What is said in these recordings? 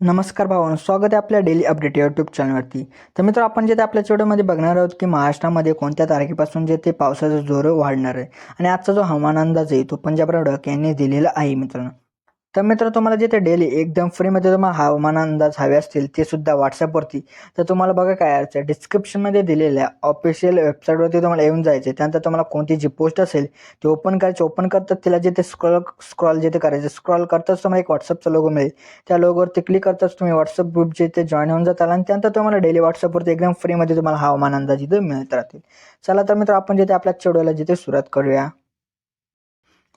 नमस्कार भावांनो स्वागत आहे आपल्या डेली अपडेट यूट्यूब चॅनलवरती तर मित्र आपण जे ते आपल्या व्हिडिओमध्ये बघणार आहोत की महाराष्ट्रामध्ये कोणत्या तारखेपासून जे ते पावसाचा जोर वाढणार आहे. आणि आजचा जो हवामान अंदाज आहे तो पंजाब डक यांनी दिलेला आहे मित्रांनो. तर मित्र तुम्हाला जिथे डेली एकदम फ्रीमध्ये तुम्हाला हवामान अंदाज हवे असतील ते सुद्धा व्हॉट्सअपवरती तर तुम्हाला बघा काय अडचण डिस्क्रिप्शनमध्ये दिलेल्या ऑफिशियल वेबसाईटवरती तुम्हाला येऊन जायचे त्यानंतर तुम्हाला कोणती जी पोस्ट असेल ती ओपन करायची. ओपन करतात तिला जिथे स्क्रॉल स्क्रॉल जिथे करायचे करायचं स्क्रॉल करताच तुम्हाला एक व्हॉट्सअपचा लोगो मिळेल. त्या लोगोवरती क्लिक करताच तुम्ही व्हॉट्सअप ग्रुप जिथे जॉईन होऊन जाताल आणि त्यानंतर तुम्हाला डेली व्हॉट्सअपवरती एकदम फ्रीमध्ये तुम्हाला हवामान अंदाज इथे मिळत राहतील. चला तर मित्र आपण जिथे आपल्या चेडूला जिथे सुरुवात करूया.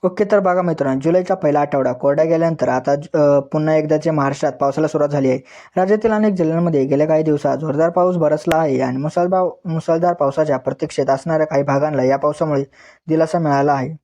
ओके तर बघा मित्रांनो जुलैचा पहिला आठवडा कोरडा गेल्यानंतर आता पुन्हा एकदाचे महाराष्ट्रात पावसाला सुरुवात झाली आहे राज्यातील अनेक जिल्ह्यांमध्ये गेल्या काही दिवसात जोरदार पाऊस बरसला आहे आणि मुसळधार मुसळधार पावसाच्या प्रतीक्षेत असणाऱ्या काही भागांना या पावसामुळे दिलासा मिळाला आहे.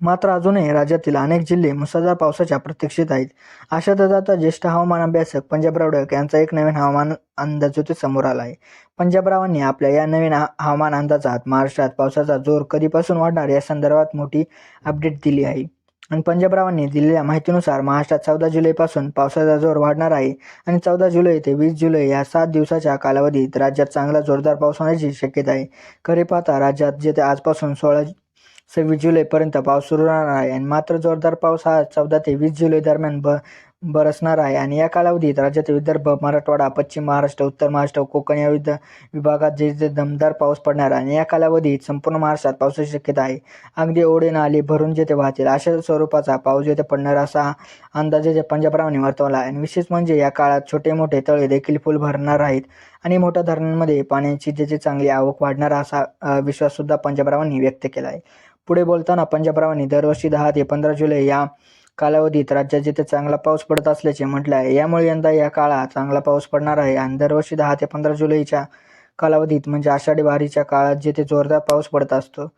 मात्र अजूनही राज्यातील अनेक जिल्हे मुसळधार पावसाच्या प्रतीक्षेत आहेत. अशातच आता ज्येष्ठ हवामान अभ्यासक पंजाब रावडक यांचा एक नवीन हवामान अंदाज होते समोर आला आहे पंजाबरावांनी आपल्या या नवीन हवामान अंदाजात महाराष्ट्रात पावसाचा जोर कधीपासून वाढणार या संदर्भात मोठी अपडेट दिली आहे. आणि पंजाबरावांनी दिलेल्या माहितीनुसार महाराष्ट्रात चौदा जुलैपासून पावसाचा जोर वाढणार आहे आणि चौदा जुलै ते वीस जुलै या सात दिवसाच्या कालावधीत राज्यात चांगला जोरदार पाऊस होण्याची शक्यता आहे. खरे पाहता राज्यात जेथे आजपासून सोळा सव्वीस जुलैपर्यंत पाऊस सुरू राहणार आहे आणि मात्र जोरदार पाऊस हा चौदा ते वीस जुलै दरम्यान ब बरसणार आहे. आणि या कालावधीत राज्यात विदर्भ मराठवाडा पश्चिम महाराष्ट्र उत्तर महाराष्ट्र कोकण या विद विभागात जे जे दमदार पाऊस पडणार आहे. आणि या कालावधीत संपूर्ण महाराष्ट्रात पावसाची शक्यता आहे. अगदी ओढे नाली भरून जेथे वाहतील अशा स्वरूपाचा पाऊस जेथे पडणार असा अंदाज जे पंजाबरावांनी वर्तवला आहे. आणि विशेष म्हणजे या काळात छोटे मोठे तळे देखील फुल भरणार आहेत आणि मोठ्या धरणांमध्ये पाण्याची जे चांगली आवक वाढणार असा विश्वाससुद्धा पंजाबरावांनी व्यक्त केला आहे. पुढे बोलताना पंजाबरावांनी दरवर्षी दहा ते पंधरा जुलै या कालावधीत राज्यात जिथे चांगला पाऊस पडत असल्याचे म्हटलं आहे. यामुळे यंदा या काळात चांगला पाऊस पडणार आहे आणि दरवर्षी दहा ते पंधरा जुलैच्या कालावधीत म्हणजे आषाढी वारीच्या काळात जिथे जोरदार पाऊस पडत असतो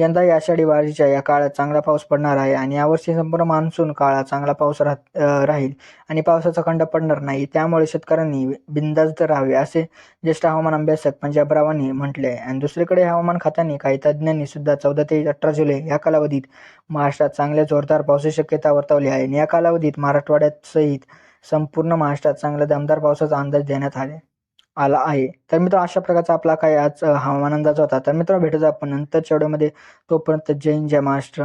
यंदा या आषाढी वारीच्या या काळात चांगला पाऊस पडणार आहे आणि यावर्षी संपूर्ण मान्सून काळात चांगला पाऊस राह राहील आणि पावसाचा खंड पडणार नाही. त्यामुळे शेतकऱ्यांनी बिंदास्त राहावे असे ज्येष्ठ हवामान अभ्यासक पंजाबरावांनी म्हटले आहे. आणि दुसरीकडे हवामान खात्याने काही तज्ज्ञांनी सुद्धा चौदा ते अठरा जुलै या कालावधीत महाराष्ट्रात चांगल्या जोरदार पावसाची शक्यता वर्तवली आहे. आणि या कालावधीत मराठवाड्यात सहित संपूर्ण महाराष्ट्रात चांगल्या दमदार पावसाचा अंदाज देण्यात आला आला आहे. तर मित्र अशा प्रकारचा आपला काही आज हवामान अंदाज होता. तर मित्र भेटूच आपण नंतरच्या व्हिडिओमध्ये. तोपर्यंत जय हिंद जय महाराष्ट्र.